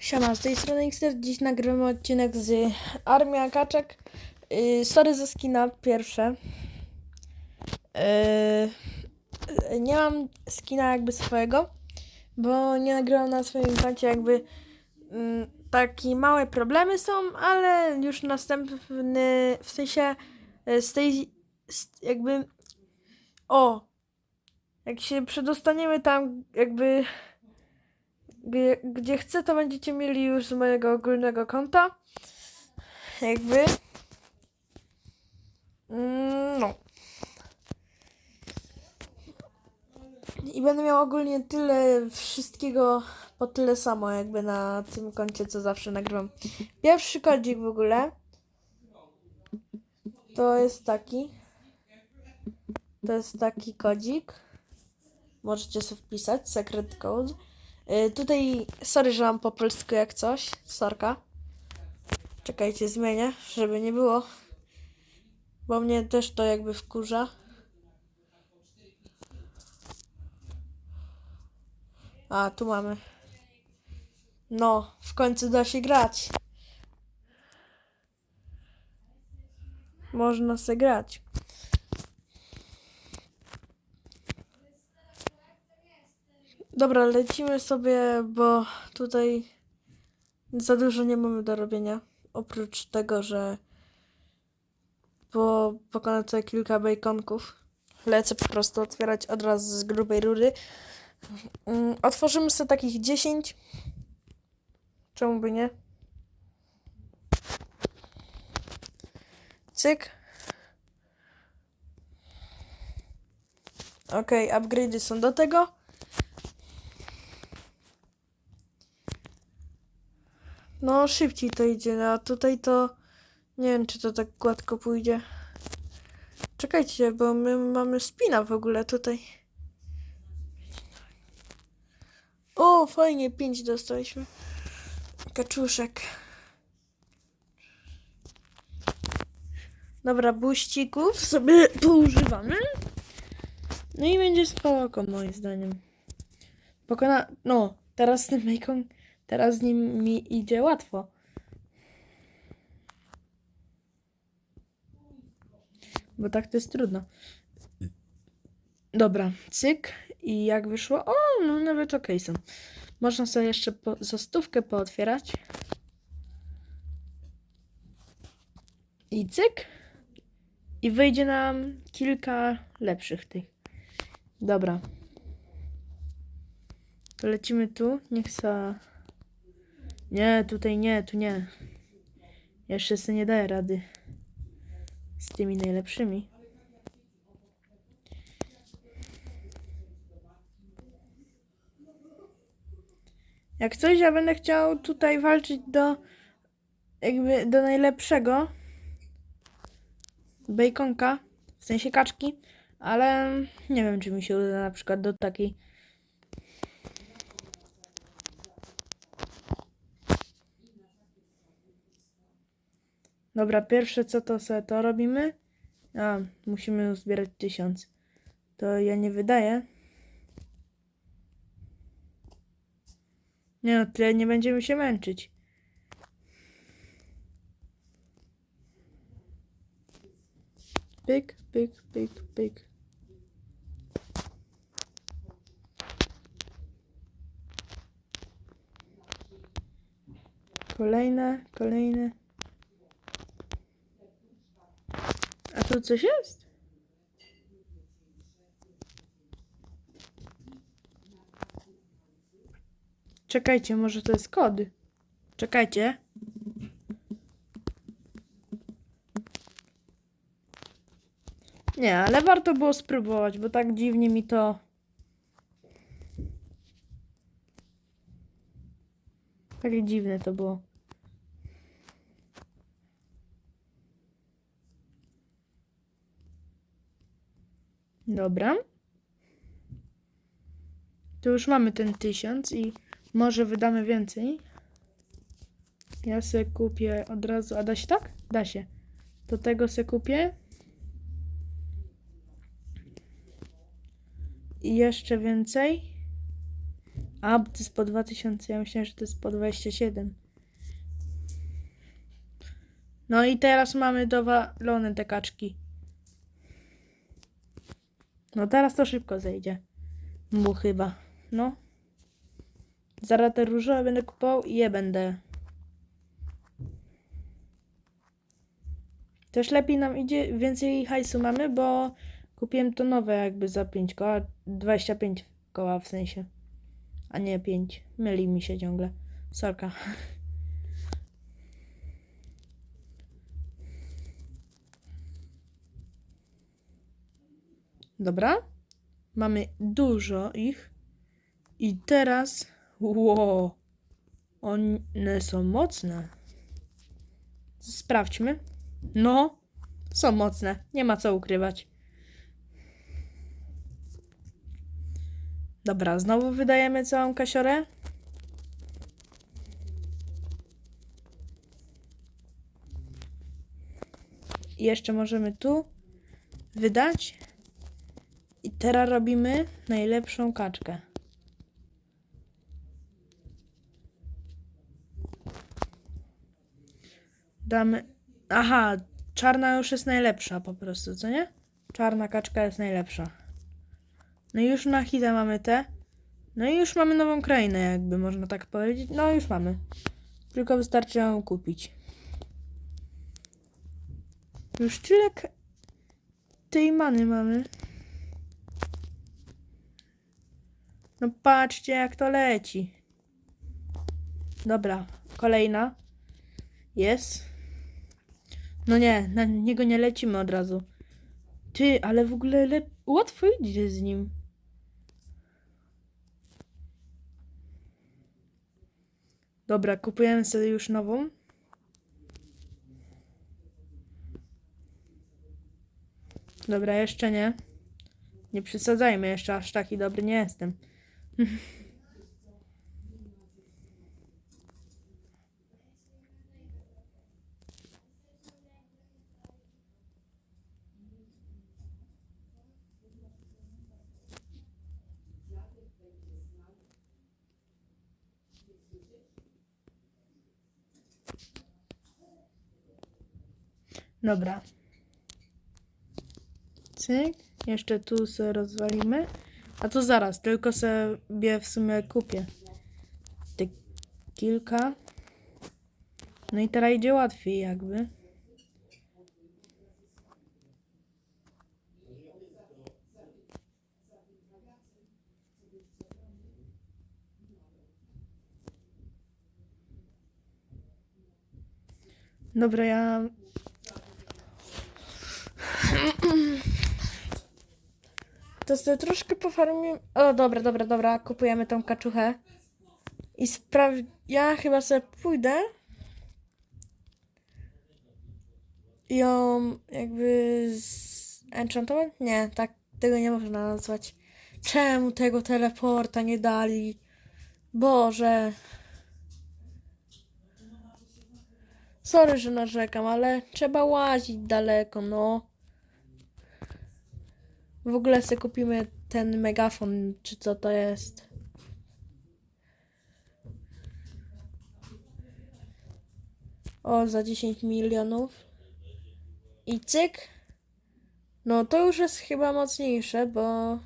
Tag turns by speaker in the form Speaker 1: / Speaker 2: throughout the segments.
Speaker 1: Siema, z tej strony Xter. Dziś nagrywamy odcinek z Armia Kaczek. Yy, sorry za skina pierwsze. Yy, nie mam skina jakby swojego, bo nie nagrywam na swoim koncie jakby mm, takie małe problemy są, ale już następny, w sensie yy, z tej z, jakby o jak się przedostaniemy tam jakby gdzie, gdzie chcę, to będziecie mieli już z mojego ogólnego konta. Jakby. Mm, No. I będę miał ogólnie tyle wszystkiego po tyle samo, jakby na tym koncie, co zawsze nagrywam. Pierwszy kodzik w ogóle to jest taki. To jest taki kodzik. Możecie sobie wpisać, secret code. Y, tutaj, sorry, że mam po polsku jak coś, sorka. Czekajcie, zmienię, żeby nie było. Bo mnie też to jakby wkurza. A, tu mamy. No, w końcu da się grać. Można se grać. Dobra, lecimy sobie, bo tutaj za dużo nie mamy do robienia. Oprócz tego, że po pokonać sobie kilka bejkonków. Lecę po prostu otwierać od razu z grubej rury. Mm, Otworzymy sobie takich 10. Czemu by nie? Cyk. Okej, upgrade'y są do tego. No, szybciej to idzie, a tutaj to nie wiem, czy to tak gładko pójdzie. Czekajcie, bo my mamy spina w ogóle tutaj. O, fajnie, 5 dostaliśmy. Kaczuszek. Dobra, buścików sobie poużywamy. No i będzie spoko, moim zdaniem. Pokona... No, teraz z tym Bacon... Teraz z nim mi idzie łatwo. Bo tak to jest trudno. Dobra, cyk. I jak wyszło? O, no nawet okej są. Można sobie jeszcze po, za stówkę pootwierać. I cyk. I wyjdzie nam kilka lepszych tych. Dobra. To lecimy tu. Niech sa... Nie, tutaj nie, tu nie. Jeszcze sobie nie daję rady. Z tymi najlepszymi. Jak coś, ja będę chciał tutaj walczyć do jakby do najlepszego bejkonka, w sensie kaczki, ale nie wiem, czy mi się uda na przykład do takiej Dobra, pierwsze co to sobie to robimy? A, musimy zbierać tysiąc. To ja nie wydaję. Nie no, tyle nie będziemy się męczyć. Pyk, pyk, pyk, pyk. Kolejne, kolejne. Tu coś jest? Czekajcie, może to jest kod. Czekajcie. Nie, ale warto było spróbować, bo tak dziwnie mi to. Takie dziwne to było. Dobra. To już mamy ten tysiąc i może wydamy więcej. Ja se kupię od razu. A da się tak? Da się. Do tego se kupię. I jeszcze więcej. A, bo to jest po 2000, ja myślałem, że to jest po 27. No i teraz mamy dowalone te kaczki. No teraz to szybko zejdzie. Mu chyba. No. Zaraz te różowe będę kupował i je będę. Też lepiej nam idzie, więcej hajsu mamy, bo kupiłem to nowe jakby za 5 koła, 25 koła w sensie, a nie 5. Myli mi się ciągle. Sorka. Dobra. Mamy dużo ich. I teraz. Wow. One są mocne. Sprawdźmy. No, są mocne. Nie ma co ukrywać. Dobra, znowu wydajemy całą kasiorę. I jeszcze możemy tu wydać. Teraz robimy najlepszą kaczkę. Damy. Aha, czarna już jest najlepsza po prostu, co nie? Czarna kaczka jest najlepsza. No i już na hita mamy te. No i już mamy nową krainę, jakby można tak powiedzieć. No już mamy. Tylko wystarczy ją kupić. Już tyle tej many mamy. No patrzcie jak to leci. Dobra, kolejna. Jest. No nie, na niego nie lecimy od razu. Ty, ale w ogóle le... łatwo idzie z nim. Dobra, kupujemy sobie już nową. Dobra, jeszcze nie. Nie przesadzajmy, jeszcze aż taki dobry nie jestem. Dobra. Cyk. Jeszcze tu sobie rozwalimy. A to zaraz, tylko sobie w sumie kupię. Te kilka. No i teraz idzie łatwiej jakby. Dobra, ja To sobie troszkę pofarmimy. O, dobra, dobra, dobra. Kupujemy tą kaczuchę. I spraw... Ja chyba sobie pójdę. i Ją jakby z... enchantować? Nie, tak tego nie można nazwać. Czemu tego teleporta nie dali? Boże. Sorry, że narzekam, ale trzeba łazić daleko, no. W ogóle sobie kupimy ten megafon, czy co to jest. O, za 10 milionów. I cyk. No to już jest chyba mocniejsze, bo...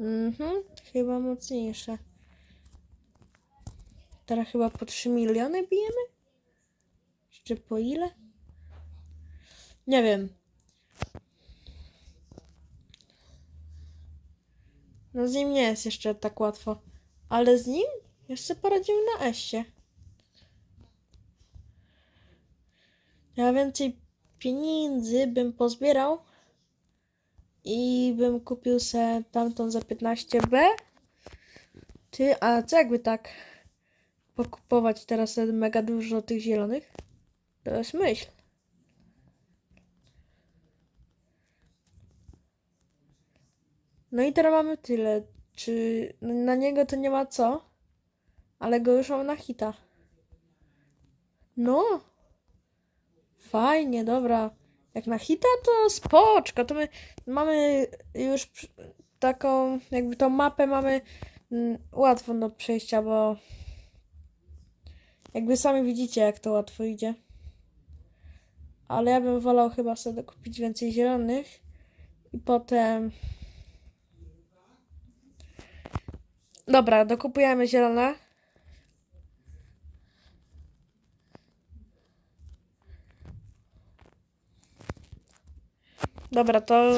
Speaker 1: Mhm, chyba mocniejsze. Teraz chyba po 3 miliony bijemy? Jeszcze po ile? Nie wiem. No z nim nie jest jeszcze tak łatwo. Ale z nim jeszcze poradzimy na Eście. Ja więcej pieniędzy bym pozbierał i bym kupił se tamtą za 15B. Ty, a co jakby tak pokupować teraz mega dużo tych zielonych? To jest myśl. No i teraz mamy tyle. Czy na niego to nie ma co? Ale go już mam na hita. No. Fajnie, dobra. Jak na hita to spoczko. To my mamy już taką, jakby tą mapę mamy mm, łatwo do przejścia, bo jakby sami widzicie, jak to łatwo idzie. Ale ja bym wolał chyba sobie kupić więcej zielonych i potem. Dobra, dokupujemy zielone. Dobra, to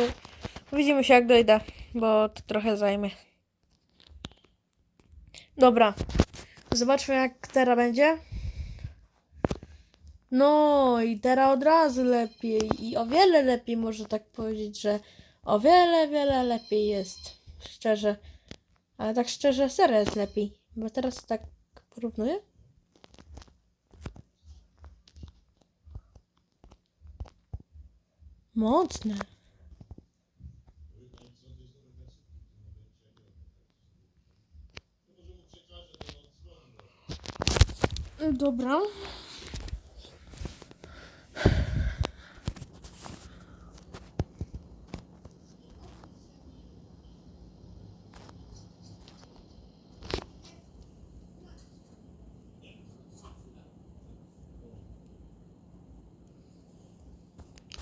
Speaker 1: widzimy się jak dojdę, bo to trochę zajmie. Dobra, zobaczmy jak teraz będzie. No i teraz od razu lepiej i o wiele lepiej można tak powiedzieć, że o wiele, wiele lepiej jest. Szczerze. Ale tak szczerze, serio jest lepiej. Bo teraz tak porównuję. Mocne. Dobra.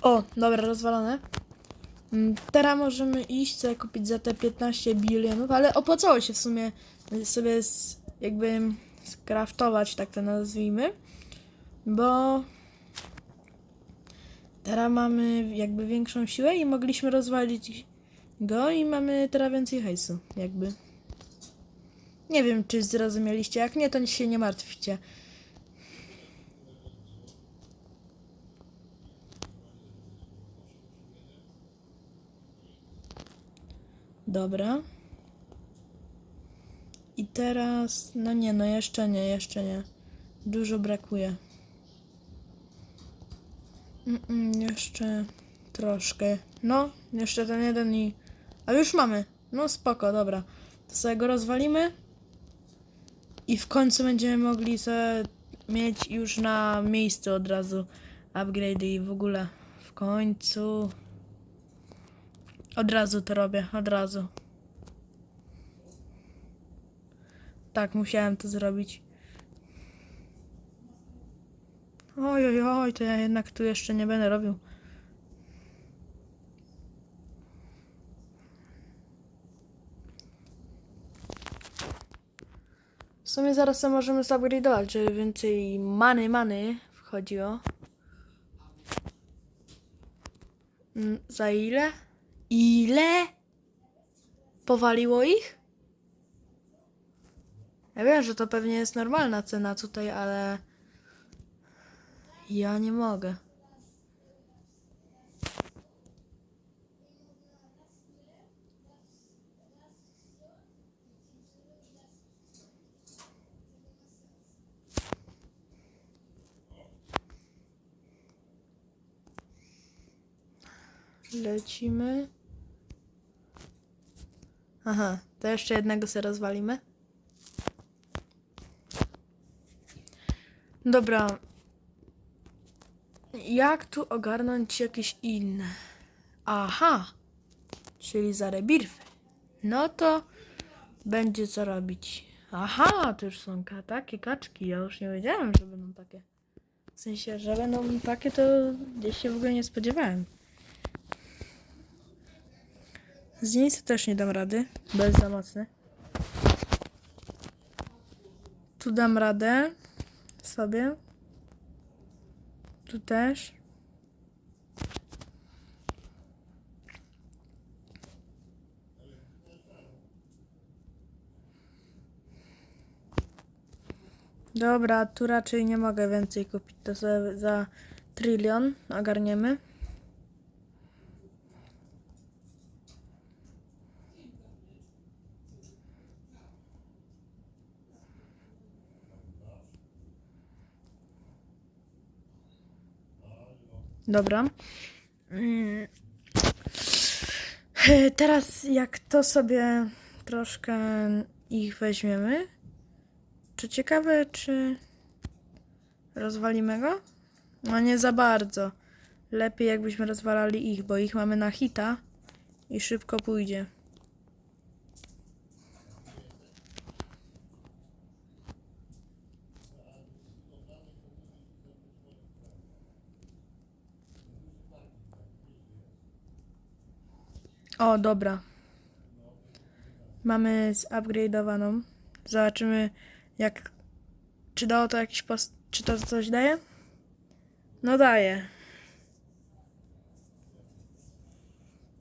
Speaker 1: O, dobra, rozwalone. Mm, Teraz możemy iść sobie kupić za te 15 bilionów, ale opłacało się w sumie sobie jakby skraftować, tak to nazwijmy, bo teraz mamy jakby większą siłę i mogliśmy rozwalić go i mamy teraz więcej hajsu, jakby. Nie wiem, czy zrozumieliście, jak nie, to się nie martwcie. Dobra. I teraz, no nie, no jeszcze nie, jeszcze nie. Dużo brakuje. Mm-mm, jeszcze troszkę. No, jeszcze ten jeden i... A już mamy. No spoko, dobra. To sobie go rozwalimy. I w końcu będziemy mogli sobie mieć już na miejscu od razu upgrade i w ogóle. W końcu. Od razu to robię, od razu. Tak, musiałem to zrobić. Oj, oj, oj, to ja jednak tu jeszcze nie będę robił. W sumie zaraz to możemy zupgrade'ować, żeby więcej many, many wchodziło. Mm, Za ile? Ile? Powaliło ich? Ja wiem, że to pewnie jest normalna cena tutaj, ale ja nie mogę. Lecimy. Aha, to jeszcze jednego sobie rozwalimy. Dobra. Jak tu ogarnąć jakieś inne? Aha. Czyli za rebirfy. No to będzie co robić. Aha, to już są takie kaczki. Ja już nie wiedziałem, że będą takie. W sensie, że będą takie, to gdzieś się w ogóle nie spodziewałem. Z nic też nie dam rady, bo jest za mocny. Tu dam radę sobie. Tu też. Dobra, tu raczej nie mogę więcej kupić. To sobie za trylion ogarniemy. Dobra. Mm. E, Teraz jak to sobie troszkę ich weźmiemy, czy ciekawe, czy rozwalimy go? No nie za bardzo. Lepiej jakbyśmy rozwalali ich, bo ich mamy na hita i szybko pójdzie. O, dobra. Mamy zupgrade'owaną. Zobaczymy, jak. Czy dało to jakiś post. Czy to coś daje? No daje.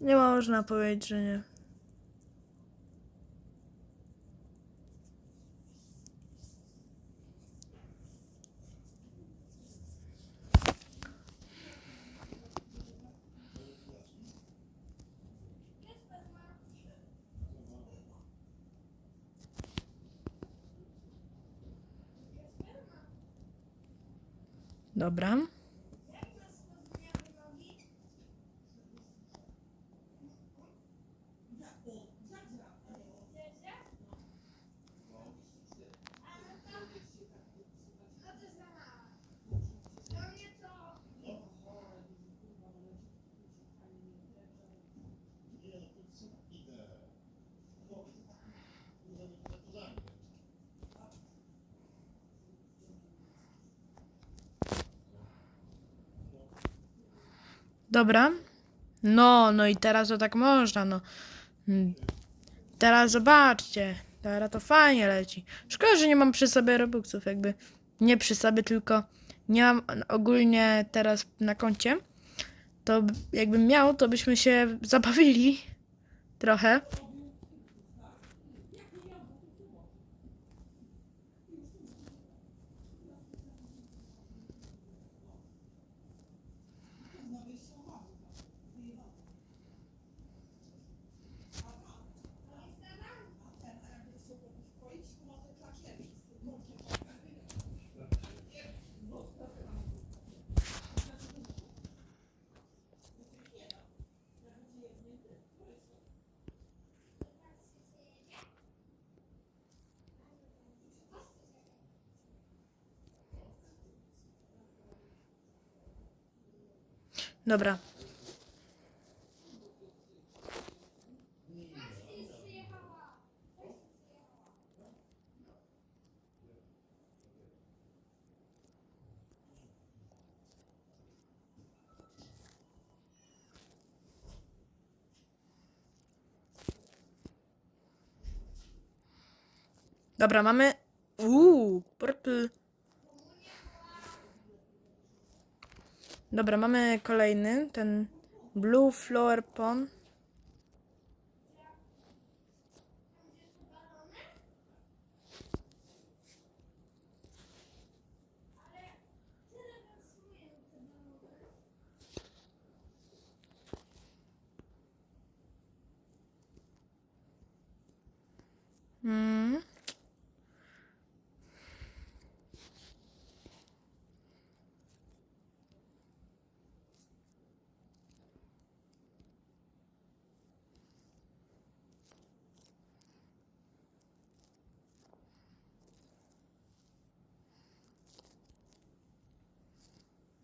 Speaker 1: Nie można powiedzieć, że nie. Dobra. Dobra. No, no i teraz to tak można, no. Mm. Teraz zobaczcie. Teraz to fajnie leci. Szkoda, że nie mam przy sobie Robuxów, jakby. Nie przy sobie, tylko nie mam ogólnie teraz na koncie. To jakbym miał, to byśmy się zabawili trochę. Dobra. Dobra, mamy. Uuu, purple. Dobra, mamy kolejny, ten Blue Flower Pond. Mm.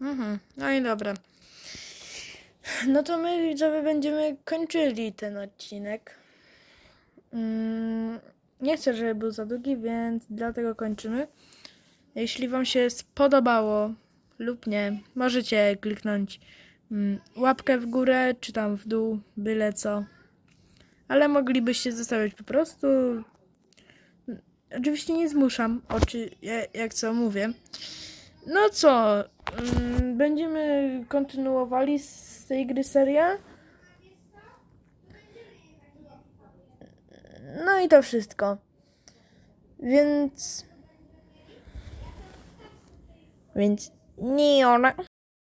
Speaker 1: Mhm, no i dobra. No to my widzowie będziemy kończyli ten odcinek. Mm, nie chcę, żeby był za długi, więc dlatego kończymy. Jeśli Wam się spodobało lub nie, możecie kliknąć mm, łapkę w górę czy tam w dół, byle co. Ale moglibyście zostawić po prostu. Oczywiście nie zmuszam, oczy, ja- jak co mówię. No co, mm, będziemy kontynuowali z tej gry serię. No i to wszystko. Więc. Więc nie ona.